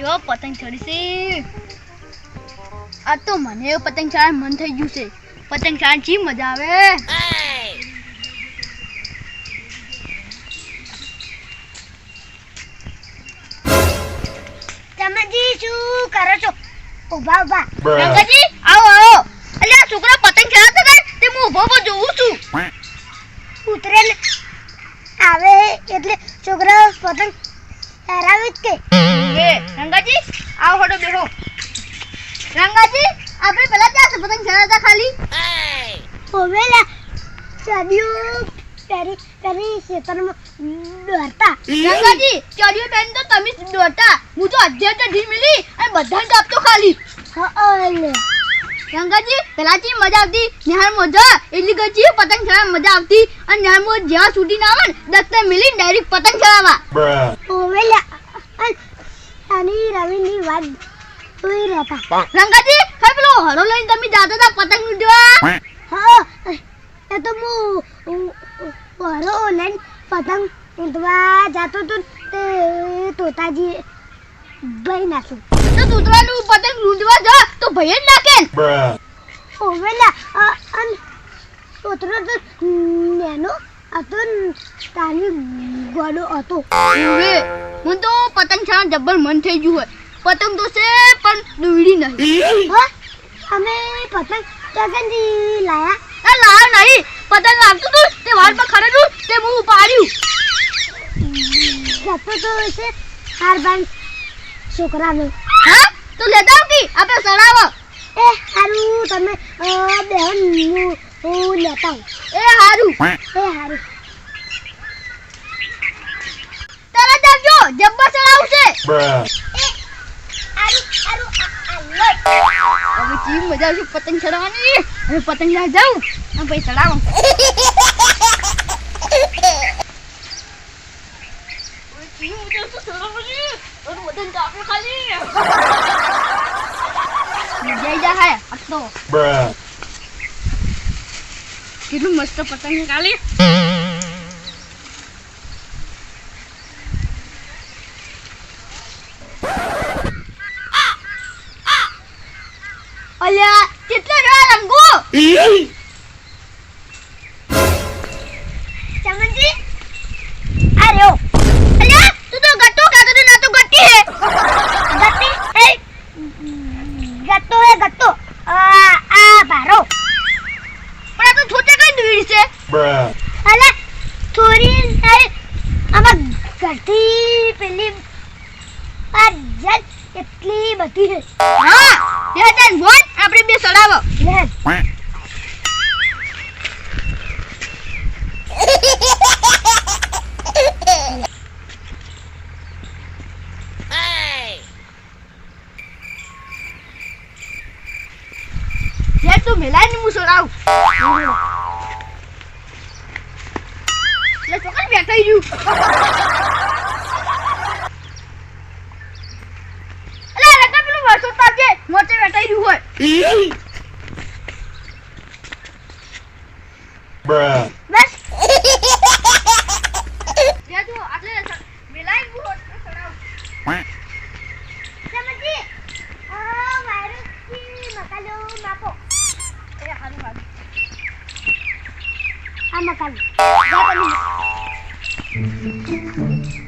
જો પતંગ ચડી આ તો મને પતંગ ચડાવવાનું મન થઈ ગયું છે. પતંગ ચડાવવાની ચી મજા આવે? ચમનજી શું કરો છો? ઊભા ઊભા. રંગાજી આવો આવો. એટલે આ છોકરા પતંગ ચડાવતો હતા તે હું ઊભો ઊભો જોઉં છું. ઉતરે આવે એટલે છોકરા પતંગ જ કે. એ રંગાજી આવો હડો બેહો. રંગાજી આપણે પેલા ત્યાં પતંગ ખાલી. પેરી રંગાજી બેન તો તમે દોડતા. હું તો અધ્યક્ષ ઢી મિલી અને બધાને આપતો ખાલી. હલે રંગાજી પેલાથી મજા આવતી. નિહાળ મજા એટલી ગજી પતંગ ચડાવવા મજા આવતી. અને નિહાળ મોજ જેવા છૂટી ના આવે ને દત્તા મિલી ડાયરેક્ટ પતંગ ચડાવવા. Bruh. હોવેલા રવિની વાત જોઈ રહેતા રંગાજી હવે પેલો હરો લઈને તમે જાતા હતા પતંગ ઉડવા? હા એ તો હું હરો લઈને પતંગ ઉડવા જાતો તો તે તોતાજી ભાઈ નાખું. તો તૂતરાનું પતંગ લૂંટવા જા તો ભય જ નાખે ને. ઓવેલા અન તોતરો તો નેનો હતો ને તારી ગોડો હતો. ઓવે મને તો પતંગ છાણ જબ્બર મન થઈ ગયું હોય. પતંગ તો છે પણ દોડી નહીં. હા? અમે પતંગ ચગનજી લાયા. આ લાવ નહીં. પતંગ લાવતું તું તે વાળ પર ખરેલું તે હું ઉપાડ્યું. જતો તો છે હાર બાંધ છોકરાનો. તો લેતા આવતી? આપણે ચડાવો એ હારું તમે અ, બેહન હું હું લેતા આવું. એ હારું. એ હારું. તરત આવજો જબ્બો લો. હવે જી મજા આવશે પતંગ ચડાવવાની. હવે પતંગ ના જાઉં અને પછી ચડાવો. હવે મજા આવશે ચડાવવાની. ખાલી. આ કેટલું મસ્ત પતંગ કાલે. અલ્યા કેટલા રંગો ચમનજી આ રહ્યો અલ્યા તું તો ગટ્ટો ખાતો તો ના તો ગટ્ટી હે ગત્તી એ ગત્તો આ આ ભારો પણ આ તો છોટે કઈ દૂર છે. અલે થોડી તારે આમાં ઘરથી પેલી આ જત એટલી બધી છે. હા બે તન વોટ આપણે બે સડાવો. લે જે તું સડાવું લે ચોકન બેઠા રહ્યું અલા રકા પેલું વર્ષો તાજે મોટે બેઠા ગયું હોય Bruh. બસ જે તું આટલે મેલાય ને હું સડાવું સમજી આ વાયરસથી મકાનો માપો એ હારું હારું આ મકાન જા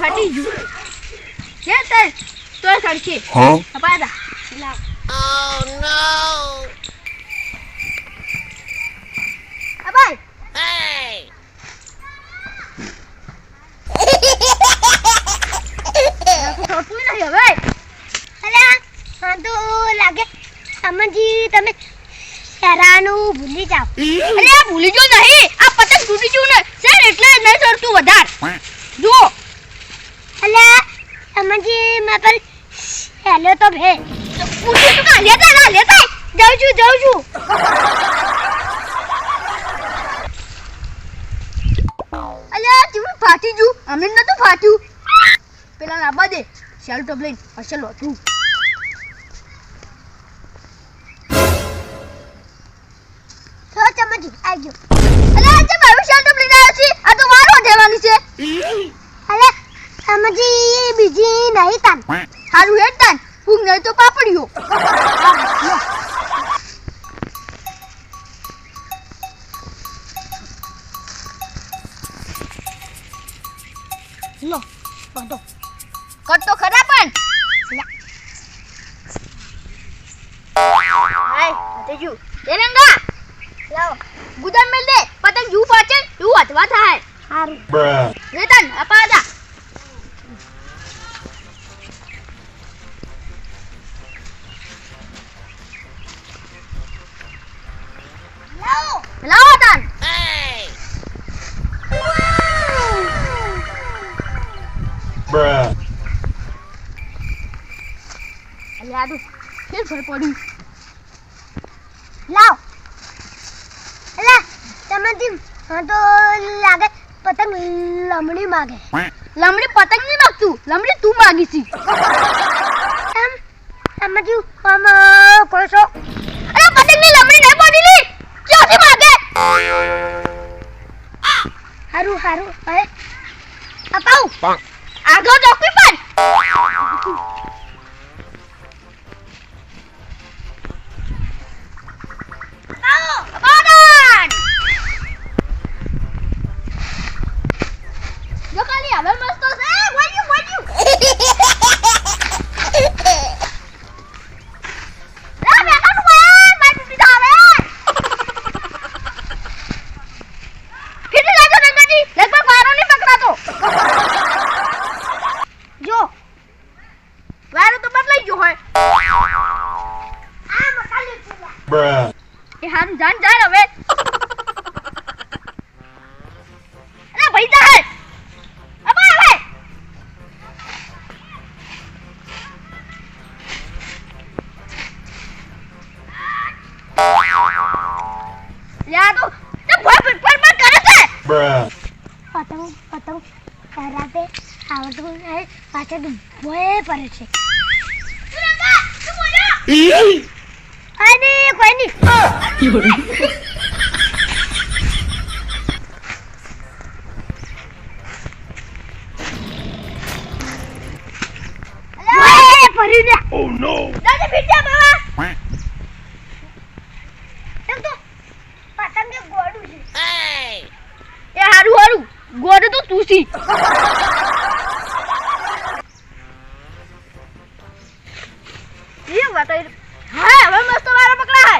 ફાટી ગયું? અપાદા લાવ. અબાય ખોટું નહીં હવે. હા તો લાગે. સમજી તમે હેરાનું ભૂલી જાઓ. અરે ભૂલી જો નહીં. આ પતંગ તૂટી ગયું ને સર એટલે જ નહીં ચડતું વધાર. જુઓ. અલા સમજી મેં પર હેલો તો ભે. પૂછ્યું તું કા? લેતા ના લેતા જાઉં છું જાઉં છું. અલ્યા કેવું ફાટી ગયું? અમને નતું ફાટ્યું. પેલા લાંબા દે. શેલ ટોપ લઈને અસલ હતું તો. ચમચી આવી ગયો અલ્યા આજે મારું શેલ ટોપ લઈને આવ્યો છે આ તો મારો દેવાની છે અલે ચમચી બીજી નહીં તાન હારું હેડ તાન હું નહીં તો પાપડીઓ લો બાંધો. કટ તો ખરા પણ. હાય તેજુ તેરંગા લાવો. ગુદાન મેલ દે. પતંગ જુ પાછે જુ અથવા થાય. હારું. રેતન આપા ફર પડી. લાવ. ચમચી હા તો લાગે પતંગ લમડી માગે. લમડી પતંગ નહીં માગતું લમડી તું માગી છી. એમ ચમચી આમ છો અરે પતંગની લમડી નહીં પડી જો ખાલી હવે મસ્ત છે વાડ્યું વાડ્યું રા બેટા નું ભાઈ મારી તૂટી જાવે પાછળ છે તું પડી પતંગ ગોડું છે એ હારું હારું. ગોડું તો તું વાત. હા હવે મસ્ત વારો પકડા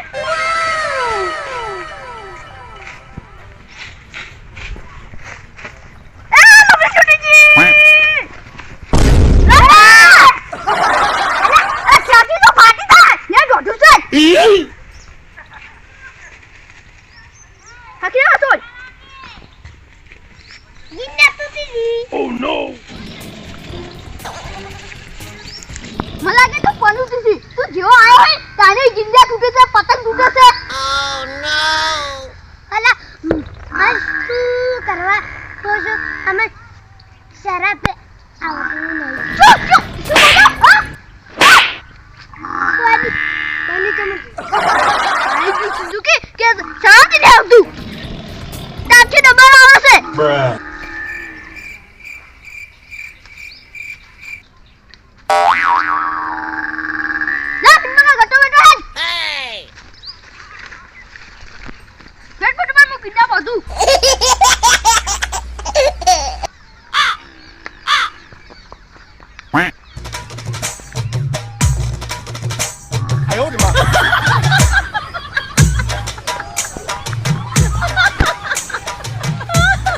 હે મને લાગે તો પનું તું તું જેવો આવ્યો હોય તારે જિંદા તૂટે છે પતંગ તૂટે છે અલા આ શું કરવા તો જો અમે શરાબ આવતું નહીં શું શું શું બોલો હા કોની કોની તમે આઈ ગયું સુઝુકી કે શાંતિ ને આવતું તાપથી દબાણ આવે છે. પીડા બધું.